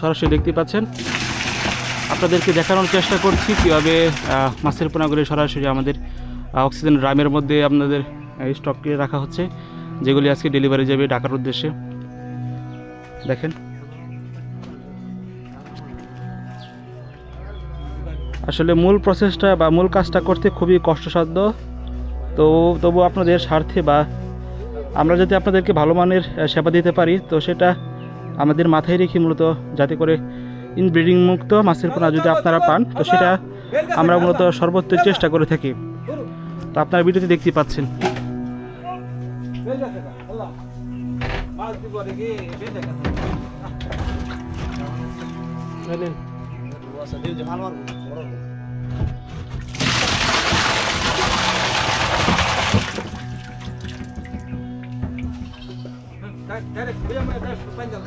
সরাসরি দেখতে পাচ্ছেন। আপনাদেরকে দেখানোর চেষ্টা করছি কীভাবে মাছের পোনাগুলি সরাসরি আমাদের অক্সিজেন ড্রামের মধ্যে আপনাদের স্টক রাখা হচ্ছে, যেগুলি আজকে ডেলিভারি যাবে ঢাকার উদ্দেশ্যে। দেখেন। আসলে মূল প্রসেসটা বা মূল কাজটা করতে খুবই কষ্টসাধ্য। তো তবু আপনাদের স্বার্থে বা আমরা যাতে আপনাদেরকে ভালো মানের সেবা দিতে পারি, তো সেটা আমাদের মাথায় রেখে মূলত যাতে করে ইনব্রিডিং মুক্ত মাছের পোনা যদি আপনারা পান, তো সেটা আমরা মূলত সর্বোচ্চ চেষ্টা করে থাকি। তো আপনারা ভিডিওতে দেখতে পাচ্ছেন। dat dat ik wil maar dat het pandel